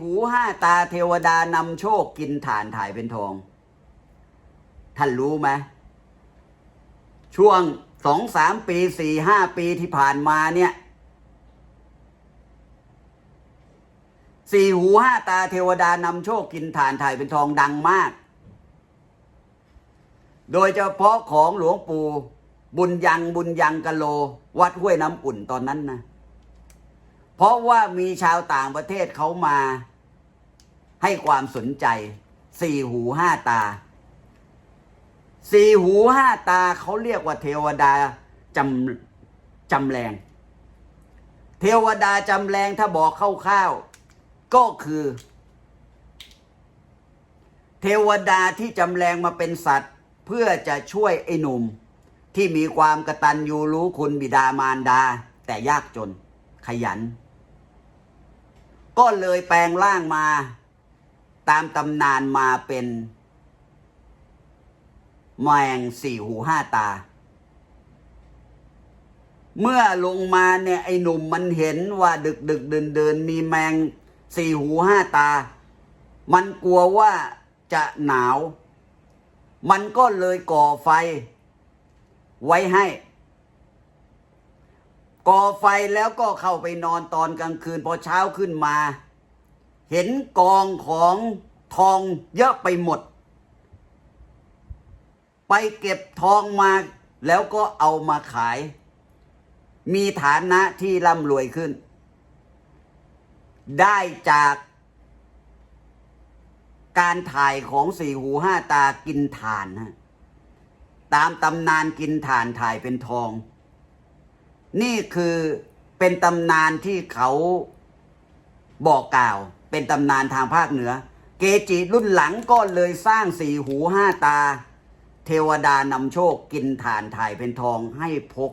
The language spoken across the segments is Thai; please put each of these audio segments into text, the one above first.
หูห้าตาเทวดานำโชคกินฐานถ่ายเป็นทอง ท่านรู้ไหมช่วงสองสามปีสี่ห้าปีที่ผ่านมาเนี่ยสี่หูห้าตาเทวดานำโชคกินฐานถ่ายเป็นทองดังมาก โดยเฉพาะของหลวงปู่บุญยังบุญยังกะโล วัดห้วยน้ำอุ่นตอนนั้นนะ เพราะว่ามีชาวต่างประเทศเขามา ให้ความสนใจสี่หูห้าตา สี่หูห้าตาเขาเรียกว่าเทวดาจำจำแรง เทวดาจำแรงถ้าบอกคร่าวๆก็คือ เทวดาที่จำแรงมาเป็นสัตว์ เพื่อจะช่วยไอ้หนุ่ม ที่มีความกระตัญญูรู้คุณบิดามารดา แต่ยากจนขยัน ก็เลยแปลงร่างมา ตามตำนานมาเป็นแมงสี่หูห้าตา เมื่อลงมาเนี่ยไอ้หนุ่มมันเห็นว่าดึกดึกเดินเดินมีแมงสี่หูห้าตา มันกลัวว่าจะหนาว มันก็เลยก่อไฟ ไว้ให้ ก่อไฟแล้วก็เข้าไปนอนตอนกลางคืนพอเช้าขึ้นมา เห็นกองของทองเยอะไปหมด ไปเก็บทองมาแล้วก็เอามาขาย มีฐานะที่ร่ำรวยขึ้น ได้จากการถ่ายของสี่หูห้าตากินถ่านฮะตามตำนานกินถ่านถ่ายเป็นทอง นี่คือเป็นตำนานที่เขาบอกกล่าว เป็นตำนานทางภาคเหนือ เกจิรุ่นหลังก็เลยสร้างสี่หูห้าตา เทวดานำโชคกินถ่านถ่ายเป็นทองให้พก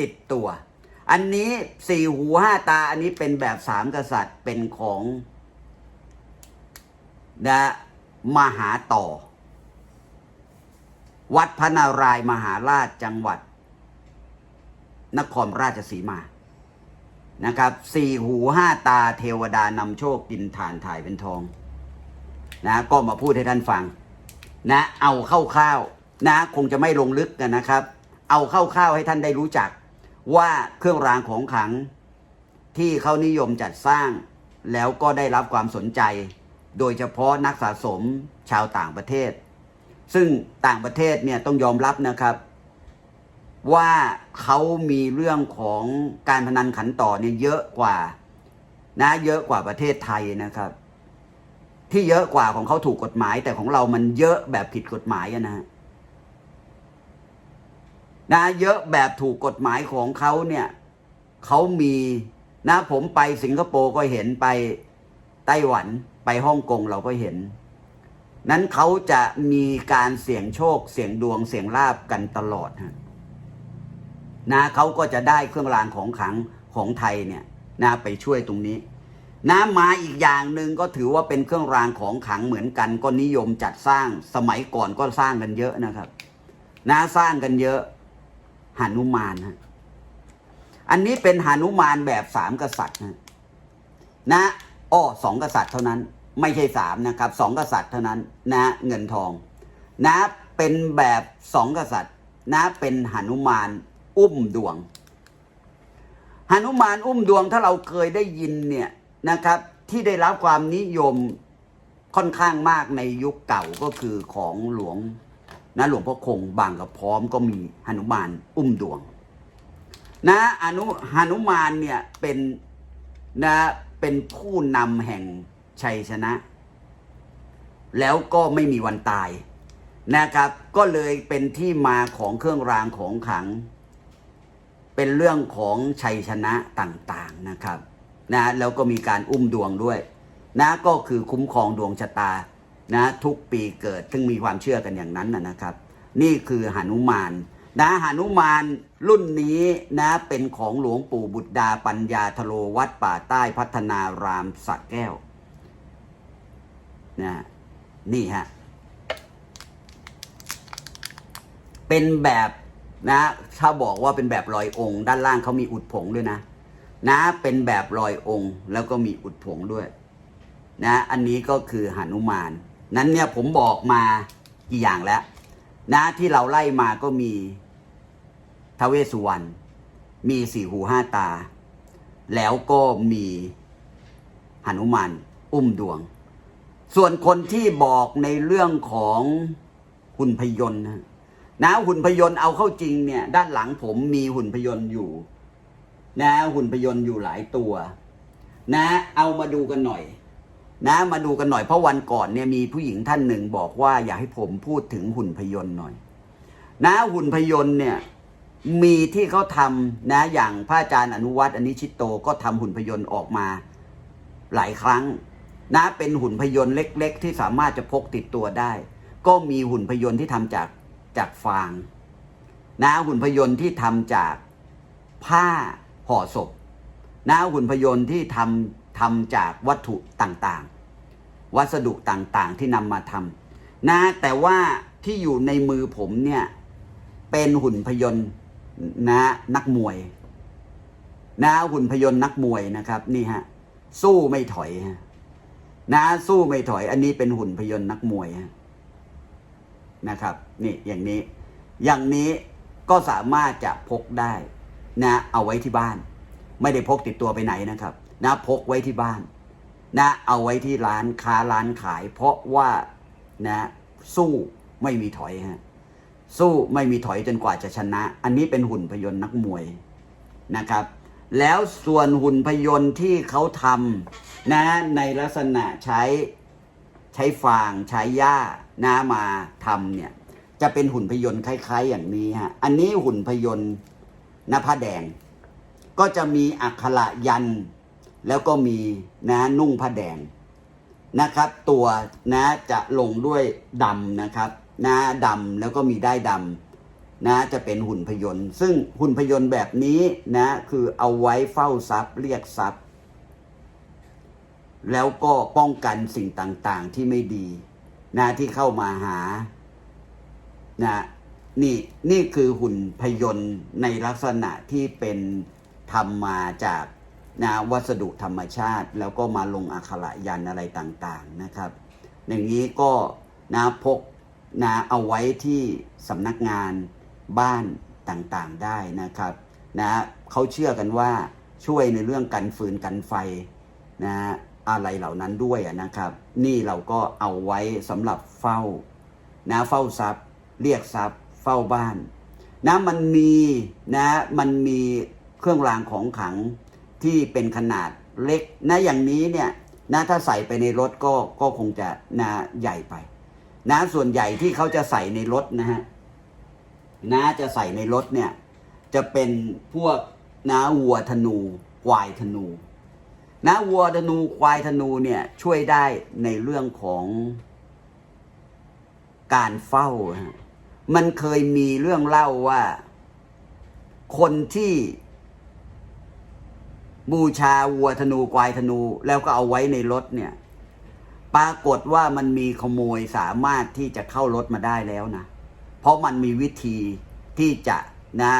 ติดตัว อันนี้สี่หูห้าตาอันนี้เป็นแบบสามกษัตริย์เป็นของนะมหาต่อ วัดพระนารายณ์มหาราชจังหวัด นครราชสีมานะครับสี่หูห้าตาเทวดานำโชคกินฐานถ่ายเป็นทองนะก็มาพูดให้ท่านฟังนะเอาเข้าๆนะคงจะไม่ลงลึกกันนะครับ เอาเข้าๆให้ท่านได้รู้จัก ว่าเครื่องรางของขลังที่เขานิยมจัดสร้าง แล้วก็ได้รับความสนใจ โดยเฉพาะนักสะสมชาวต่างประเทศ ซึ่งต่างประเทศเนี่ยต้องยอมรับนะครับ ว่าเขามีเรื่องของการพนันขันต่อเนี่ยเยอะกว่า นะ เยอะกว่าประเทศไทยนะครับ ที่เยอะกว่าของเขาถูกกฎหมาย แต่ของเรามันเยอะแบบผิดกฎหมายนะฮะนะเยอะแบบถูกกฎหมายของเขาเนี่ยเขามีนะผมไปสิงคโปร์ก็เห็นไปไต้หวันไปฮ่องกงเราก็เห็น นั้นเขาจะมีการเสี่ยงโชคเสี่ยงดวงเสี่ยงลาบกันตลอดฮะ นะเขาก็จะได้เครื่องรางของขลังของไทยเนี่ยนะไปช่วยตรงนี้นะมาอีกอย่างหนึ่งก็ถือว่าเป็นเครื่องรางของขลังเหมือนกัน ก็นิยมจัดสร้างสมัยก่อนก็สร้างกันเยอะนะครับ นะสร้างกันเยอะหานุมานฮะอันนี้เป็นหานุมานแบบสามกษัตริย์นะนะอ้อสองกษัตริย์เท่านั้น ไม่ใช่สามนะครับสองกษัตริย์เท่านั้น นะเงินทอง นะเป็นแบบสองกษัตริย์ นะเป็นหานุมาน อุ้มดวงหนุมานอุ้มดวงถ้าเราเคยได้ยินเนี่ยนะครับ ที่ได้รับความนิยมค่อนข้างมากในยุคเก่าก็คือของหลวงนะหลวงพ่อคงบางกับพร้อมก็มีหนุมานอุ้มดวง นะอนุหนุมานเนี่ยเป็นนะเป็นผู้นำแห่งชัยชนะ แล้วก็ไม่มีวันตายนะครับ ก็เลยเป็นที่มาของเครื่องรางของขลัง เป็นเรื่องของชัยชนะต่างๆนะครับนะแล้วก็มีการอุ้มดวงด้วยนะก็คือคุ้มครองดวงชะตานะทุกปีเกิดซึ่งมีความเชื่อกันอย่างนั้นนะครับ นี่คือหานุมานนะหานุมานรุ่นนี้นะเป็นของหลวงปู่บุตรดาปัญญาทโลวัดป่าใต้พัฒนารามสักแก้วนะนี่ฮะเป็นแบบ นะถ้าบอกว่าเป็นแบบลอยองค์ ด้านล่างเขามีอุดผงด้วยนะ นะเป็นแบบลอยองค์ แล้วก็มีอุดผงด้วย นะ อันนี้ก็คือหนุมาน นั้นเนี่ยผมบอกมากี่อย่างแล้ว นะที่เราไล่มาก็มีทวเวสุวรรณมีสี่หูห้าตา แล้วก็มีหนุมานอุ้มดวง ส่วนคนที่บอกในเรื่องของหุ่นพยนต์นะ นะหุ่นพยนต์เอาเข้าจริงเนี่ย ด้านหลังผมมีหุ่นพยนต์อยู่ นะ หุ่นพยนต์อยู่หลายตัว นะ เอามาดูกันหน่อย นะมาดูกันหน่อยเพราะวันก่อนเนี่ยมีผู้หญิงท่านหนึ่งบอกว่าอยากให้ผมพูดถึงหุ่นพยนต์หน่อย นะหุ่นพยนต์เนี่ยมีที่เขาทำนะอย่างพระอาจารย์อนุวัตอันิชิตโตก็ทำหุ่นพยนต์ออกมา หลายครั้ง นะเป็นหุ่นพยนต์เล็ก ๆ ที่สามารถจะพกติดตัวได้ ก็มีหุ่นพยนต์ที่ทำจาก จากฟางนะหุ่นพยนต์ที่ทำจากผ้าห่อศพนะหุ่นพยนต์ที่ทำทำจากวัตถุต่างๆ วัสดุต่างๆที่นำมาทำนะแต่ว่าที่อยู่ในมือผมเนี่ยเป็นหุ่นพยนต์นะนักมวยนะหุ่นพยนต์นักมวยนะครับนี่ฮะสู้ไม่ถอยนะสู้ไม่ถอย อันนี้เป็นหุ่นพยนต์นักมวยฮะ นะครับนี่อย่างนี้ อย่างนี้ก็สามารถจะพกได้นะเอาไว้ที่บ้าน ไม่ได้พกติดตัวไปไหนนะครับนะพกไว้ที่บ้านนะเอาไว้ที่ร้านค้าร้านขาย เพราะว่านะสู้ไม่มีถอยฮะสู้ไม่มีถอยจนกว่าจะชนะ อันนี้เป็นหุ่นพยนต์นักมวยนะครับ แล้วส่วนหุ่นพยนต์ที่เขาทำนะในลักษณะใช้ ใช้ฟางใช้หญ้านะมาทำเนี่ย จะเป็นหุ่นพยนต์คล้าย ๆ อย่างนี้ฮะอันนี้หุ่นพยนต์นภาแดง ก็จะมีอักขระยัน แล้วก็มีนะนุ่งผ้าแดงนะครับ ตัวนะจะลงด้วยดำนะครับนะดำแล้วก็มีได้ดำนะจะเป็นหุ่นพยนต์ ซึ่งหุ่นพยนต์แบบนี้นะคือเอาไว้เฝ้าทรัพย์เรียกทรัพย์ แล้วก็ป้องกันสิ่งต่างๆที่ไม่ดีนะที่เข้ามาหานะนี่นี่คือหุ่นพยนต์ในลักษณะที่เป็นทำมาจากนะวัสดุธรรมชาติ แล้วก็มาลงอักขระยันอะไรต่างๆนะครับ อย่างนี้ก็นะพกนะเอาไว้ที่สำนักงานบ้านต่างๆได้นะครับนะเขาเชื่อกันว่าช่วยในเรื่องกันฟืนกันไฟนะ อะไรเหล่านั้นด้วยนะครับ นี่เราก็เอาไว้สำหรับเฝ้านะเฝ้าทรัพย์ เรียกทรัพย์ เฝ้าบ้านนะมันมีนะมันมีเครื่องรางของขังที่เป็นขนาดเล็กนะอย่างนี้เนี่ยนะถ้าใส่ไปในรถก็ก็คงจะนะใหญ่ไปนะส่วนใหญ่ที่เขาจะใส่ในรถนะฮะนะจะใส่ในรถเนี่ยจะเป็นพวกนะวัวธนูควายธนู นะวัวธนูควายธนูเนี่ยช่วยได้ในเรื่องของการเฝ้า มันเคยมีเรื่องเล่าว่า คนที่บูชาวัวธนูควายธนู แล้วก็เอาไว้ในรถเนี่ย ปรากฏว่ามันมีขโมยสามารถที่จะเข้ารถมาได้แล้วนะ เพราะมันมีวิธีที่จะนะ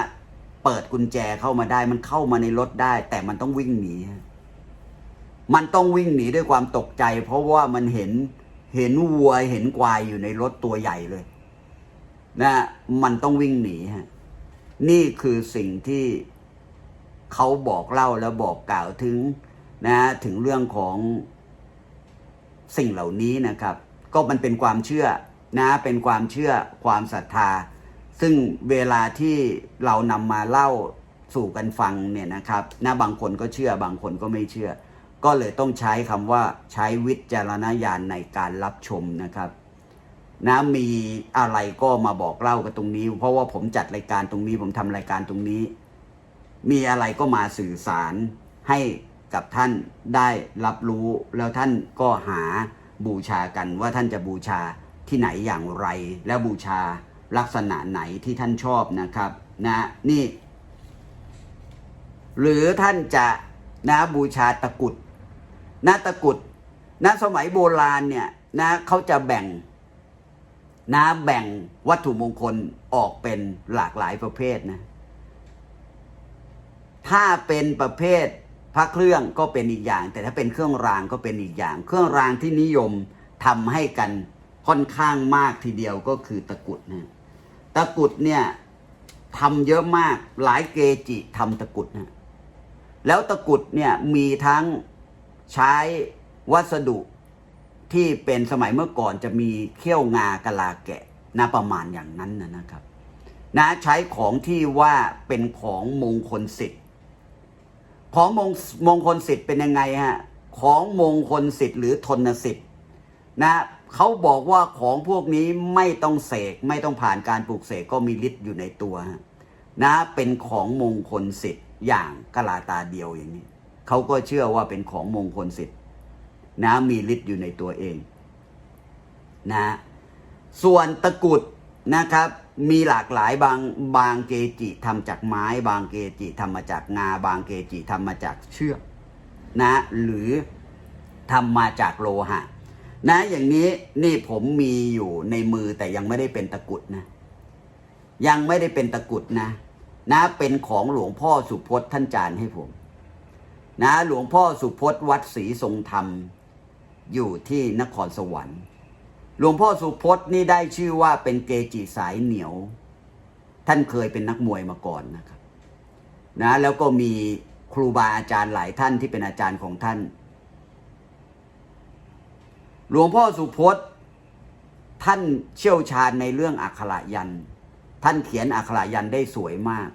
เปิดกุญแจเข้ามาได้ มันเข้ามาในรถได้ แต่มันต้องวิ่งหนี มันต้องวิ่งหนีด้วยความตกใจ เพราะว่ามันเห็นเห็นวัวเห็นควายอยู่ในรถตัวใหญ่เลยนะมันต้องวิ่งหนีฮะนี่คือสิ่งที่เขาบอกเล่าแล้วบอกกล่าวถึงนะถึงเรื่องของสิ่งเหล่านี้นะครับ ก็มันเป็นความเชื่อนะเป็นความเชื่อความศรัทธา ซึ่งเวลาที่เรานำมาเล่าสู่กันฟังเนี่ยนะครับนะบางคนก็เชื่อบางคนก็ไม่เชื่อ ก็เลยต้องใช้คำว่าใช้วิจารณญาณในการรับชมนะครับนะมีอะไรก็มาบอกเล่ากันตรงนี้ เพราะว่าผมจัดรายการตรงนี้ ผมทำรายการตรงนี้ มีอะไรก็มาสื่อสารให้กับท่านได้รับรู้ แล้วท่านก็หาบูชากันว่าท่านจะบูชาที่ไหนอย่างไร และบูชาลักษณะไหนที่ท่านชอบนะครับนะนี่ หรือท่านจะนะบูชาตะกุด นะตะกุดนะสมัยโบราณเนี่ยนะเขาจะแบ่งนะแบ่งวัตถุมงคลออกเป็นหลากหลายประเภทนะ ถ้าเป็นประเภทพระเครื่องก็เป็นอีกอย่าง แต่ถ้าเป็นเครื่องรางก็เป็นอีกอย่าง เครื่องรางที่นิยมทำให้กันค่อนข้างมากทีเดียวก็คือตะกุดนะตะกุดเนี่ยทำเยอะมากหลายเกจิทำตะกุดนะแล้วตะกุดเนี่ยมีทั้ง ใช้วัสดุที่เป็นสมัยเมื่อก่อนจะมีเขี้ยวงากะลาแกะนะประมาณอย่างนั้นนะนะครับ นะใช้ของที่ว่าเป็นของมงคลสิทธิ์ ของมงมงคลสิทธิ์เป็นยังไงฮะของมงคลสิทธิ์หรือทนสิทธิ์นะเขาบอกว่าของพวกนี้ไม่ต้องเสกไม่ต้องผ่านการปลูกเสกก็มีฤทธิ์อยู่ในตัวนะเป็นของมงคลสิทธิ์อย่างกะลาตาเดียวอย่างนี้ เขาก็เชื่อว่าเป็นของมงคลสิทธิ์นะมีฤทธิ์อยู่ในตัวเองนะส่วนตะกุดนะครับ มีหลากหลายบางบางเกจิทำจากไม้ บางเกจิทำมาจากงา บางเกจิทำมาจากเชือกนะหรือทำมาจากโลหะนะอย่างนี้นี่ผมมีอยู่ในมือแต่ยังไม่ได้เป็นตะกุดนะยังไม่ได้เป็นตะกุดนะ นะเป็นของหลวงพ่อสุพจน์ท่านจารย์ให้ผม นะหลวงพ่อสุพจน์วัดศรีทรงธรรม อยู่ที่นครสวรรค์ หลวงพ่อสุพจน์นี่ได้ชื่อว่าเป็นเกจิสายเหนียว ท่านเคยเป็นนักมวยมาก่อนนะครับนะแล้วก็มีครูบาอาจารย์หลายท่านที่เป็นอาจารย์ของท่าน หลวงพ่อสุพจน์ท่านเชี่ยวชาญในเรื่องอักขระยัน ท่านเขียนอักขระยันได้สวยมาก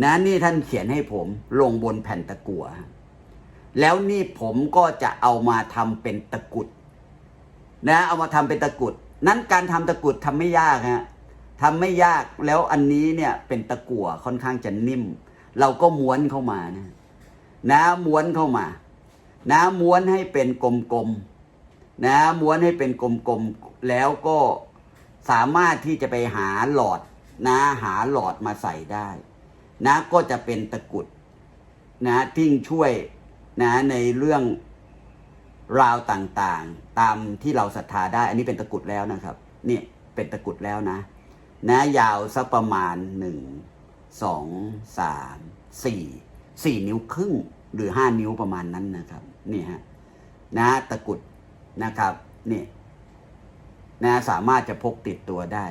นะนี่ท่านเขียนให้ผมลงบนแผ่นตะกั่วแล้วนี่ผมก็จะเอามาทำเป็นตะกุดนะเอามาทำเป็นตะกุด นั้นการทำตะกุดทำไม่ยากฮะทำไม่ยากแล้วอันนี้เนี่ยเป็นตะกั่วค่อนข้างจะนิ่ม เราก็ม้วนเข้ามานะนะม้วนเข้ามานะม้วนให้เป็นกลมๆนะม้วนให้เป็นกลมๆแล้วก็สามารถที่จะไปหาหลอดนะหาหลอดมาใส่ได้ นะก็จะเป็นตะกุดนะที่ช่วยนะในเรื่องราวต่างๆ ตามที่เราศรัทธาได้ อันนี้เป็นตะกุดแล้วนะครับ นี่เป็นตะกุดแล้วนะ นะยาวสักประมาณหนึ่งสองสามสี่สี่นิ้วครึ่งหรือห้านิ้วประมาณนั้นนะครับนี่ฮะนะตะกุดนะครับนี่นะสามารถจะพกติดตัวได้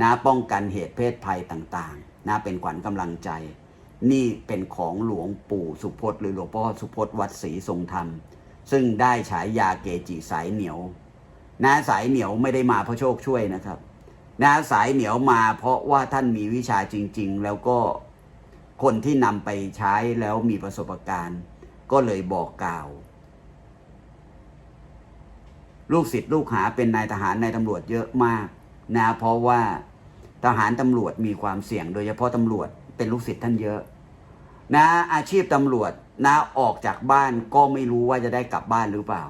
นะป้องกันเหตุเพศภัยต่างๆนะเป็นขวัญกำลังใจ นี่เป็นของหลวงปู่สุพจน์หรือหลวงพ่อสุพจน์วัดศรีทรงธรรม ซึ่งได้ฉายาเกจิสายเหนียวนะสายเหนียวไม่ได้มาเพราะโชคช่วยนะครับนะสายเหนียวมาเพราะว่าท่านมีวิชาจริง ๆ แล้วก็คนที่นำไปใช้แล้วมีประสบการณ์ ก็เลยบอกกล่าว ลูกศิษย์ลูกหาเป็นนายทหารนายตำรวจเยอะมากนะเพราะว่า ทหารตำรวจมีความเสี่ยง โดยเฉพาะตำรวจเป็นลูกศิษย์ท่านเยอะ นะอาชีพตำรวจนะออกจากบ้านก็ไม่รู้ว่าจะได้กลับบ้านหรือเปล่า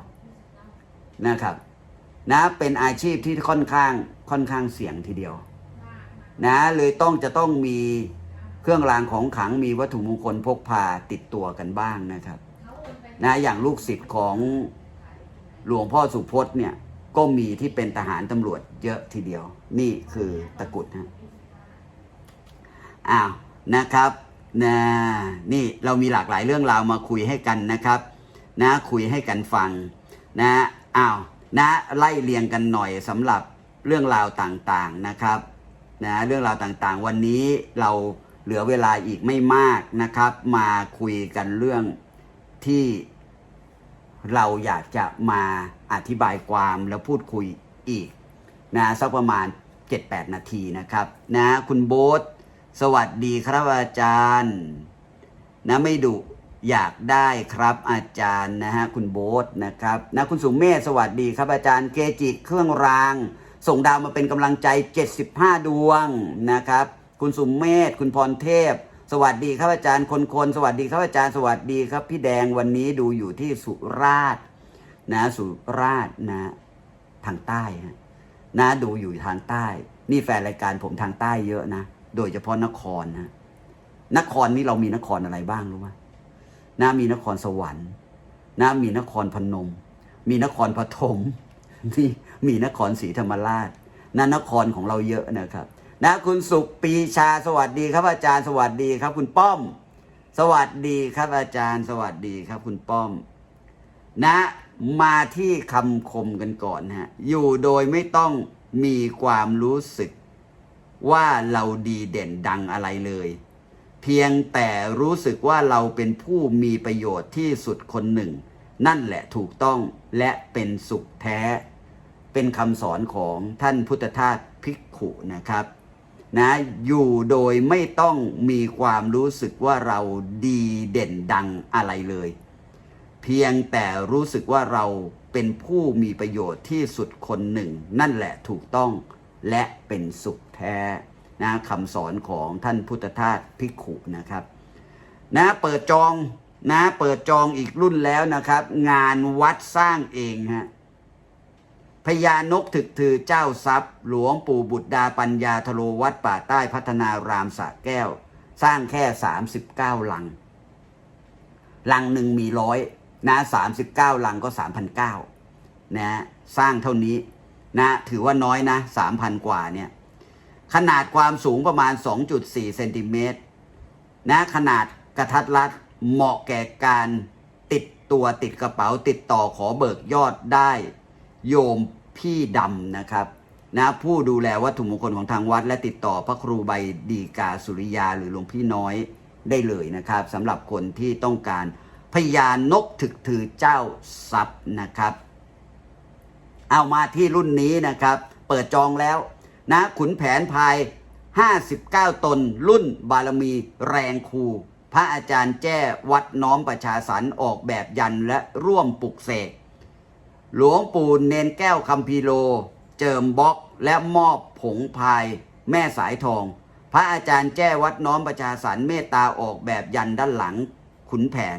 นะครับ นะเป็นอาชีพที่ค่อนข้างค่อนข้างเสี่ยงทีเดียว นะเลยต้องจะต้องมีเครื่องรางของขลังมีวัตถุมงคลพกพาติดตัวกันบ้างนะครับ นะอย่างลูกศิษย์ของหลวงพ่อสุพจน์เนี่ย ก็มีที่เป็นทหารตำรวจเยอะทีเดียว นี่คือตะกุดนะอ้าวนะครับนะนี่เรามีหลากหลายเรื่องราวมาคุยให้กันนะครับนะคุยให้กันฟังนะอ้าวนะไล่เรียงกันหน่อยสำหรับเรื่องราวต่างๆนะครับนะเรื่องราวต่างๆ วันนี้เราเหลือเวลาอีกไม่มากนะครับ มาคุยกันเรื่องที่เราอยากจะมา อธิบายความแล้วพูดคุยอีกนะสักประมาณ 7-8 นาทีนะครับนะคุณโบ๊ทสวัสดีครับอาจารย์นะไม่ดุอยากได้ครับอาจารย์นะฮะคุณโบ๊ทนะครับนะคุณสุมเมธสวัสดีครับอาจารย์เกจิเครื่องราง ส่งดาวมาเป็นกำลังใจ 75 ดวงนะครับ คุณสุมเมธคุณพรเทพ สวัสดีครับอาจารย์คนคนสวัสดีครับอาจารย์สวัสดีครับพี่แดงวันนี้ดูอยู่ที่สุราษฎร์ นะสุราษฎร์นะทางใต้ฮะนะดูอยู่ทางใต้ นี่แฟนรายการผมทางใต้เยอะนะ โดยเฉพาะนครนะนครนี่เรามีนครอะไรบ้างรู้ไหมนะมีนครสวรรค์นะมีนครพนม มีนครปฐมมีมีนครศรีธรรมราชนะนครของเราเยอะนะครับ นะคุณสุขปีชาสวัสดีครับอาจารย์สวัสดีครับ คุณป้อม สวัสดีครับอาจารย์สวัสดีครับ คุณป้อม นะ มาที่คำคมกันก่อนฮะ อยู่โดยไม่ต้องมีความรู้สึก ว่าเราดีเด่นดังอะไรเลย เพียงแต่รู้สึกว่าเราเป็นผู้มีประโยชน์ที่สุดคนหนึ่ง นั่นแหละถูกต้องและเป็นสุขแท้ เป็นคำสอนของท่านพุทธทาสภิกขุนะครับนะอยู่โดยไม่ต้องมีความรู้สึกว่าเราดีเด่นดังอะไรเลย เพียงแต่รู้สึกว่าเราเป็นผู้มีประโยชน์ที่สุดคนหนึ่ง นั่นแหละถูกต้องและเป็นสุขแท้นะคำสอนของท่านพุทธทาสภิกขุนะครับ นะเปิดจองนะเปิดจองอีกรุ่นแล้วนะครับ งานวัดสร้างเองฮะพญานกถึกถือเจ้าทรัพย์ หลวงปู่บุตรดาปัญญาทโลวัดป่าใต้พัฒนารามสะแก้ว สร้างแค่ 39ลัง หลังหนึ่งมีร้อย นะ39ลังก็3,009นเก้านะสร้างเท่านี้นะถือว่าน้อยนะ3,000กว่าเนี่ยขนาดความสูงประมาณ 2.4เซนติเมตรนะขนาดกระทัดรัดเหมาะแก่การติดตัวติดกระเป๋าติดต่อขอเบิกยอดได้ โยมพี่ดำนะครับนะผู้ดูแลวัตถุมงคลของทางวัด และติดต่อพระครูใบดีกาสุริยาหรือหลวงพี่น้อยได้เลยนะครับสำหรับคนที่ต้องการ พญานกถึกถือเจ้าทรัพย์นะครับ เอามาที่รุ่นนี้นะครับ เปิดจองแล้วนะขุนแผนภาย 59 ตน รุ่นบารมีแรงครูพระอาจารย์แจ้วัดน้อมประชาสรรออกแบบยันและร่วมปลุกเสก หลวงปู่เนนแก้วคัมพีโล เจิมบล็อกและมอบผงพาย แม่สายทอง พระอาจารย์แจ้วัดน้อมประชาสรรเมตตาออกแบบยันด้านหลังขุนแผน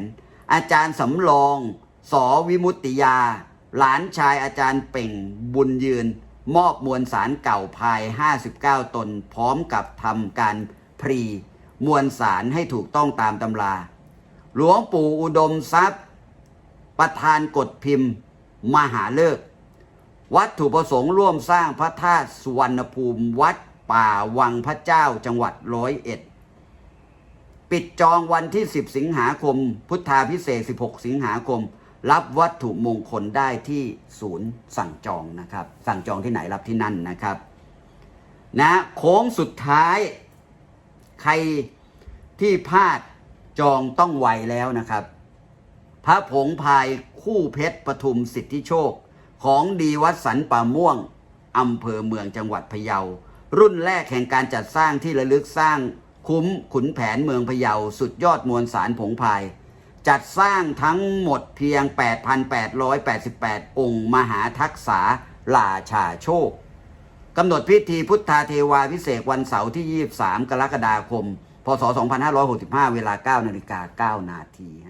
อาจารย์สำรองสอวิมุตติยา หลานชายอาจารย์เป่งบุญยืน มอบมวลสารเก่าพาย 59 ตน พร้อมกับทำการพรี มวลสารให้ถูกต้องตามตำรา หลวงปู่อุดมทรัพย์ ประธานกฎพิมพ์ มหาเลิก วัตถุประสงค์ร่วมสร้างพระธาตุสุวรรณภูมิวัดป่าวังพระเจ้าจังหวัดร้อยเอ็ด ปิดจองวันที่ 10 สิงหาคม พุทธาพิเศษ 16 สิงหาคม รับวัตถุมงคลได้ที่ศูนย์สั่งจองนะครับ สั่งจองที่ไหนรับที่นั่นนะครับ นะโค้งสุดท้าย ใครที่พลาดจองต้องไวแล้วนะครับ พระผงพายคู่เพชรปทุมสิทธิโชค ของดีวัดสันป่าม่วงอำเภอเมืองจังหวัดพะเยา รุ่นแรกแห่งการจัดสร้างที่ระลึกสร้าง คุ้มขุนแผนเมืองพะเยาสุดยอดมวลสารผงพาย จัดสร้างทั้งหมดเพียง 8,888 องค์มหาทักษาลาชาโชคกำหนดพิธีพุทธาเทวาพิเศษวันเสาร์ที่ 23 กรกฎาคม พศ 2565 เวลา 9นาฬิกา9นาทีฮะ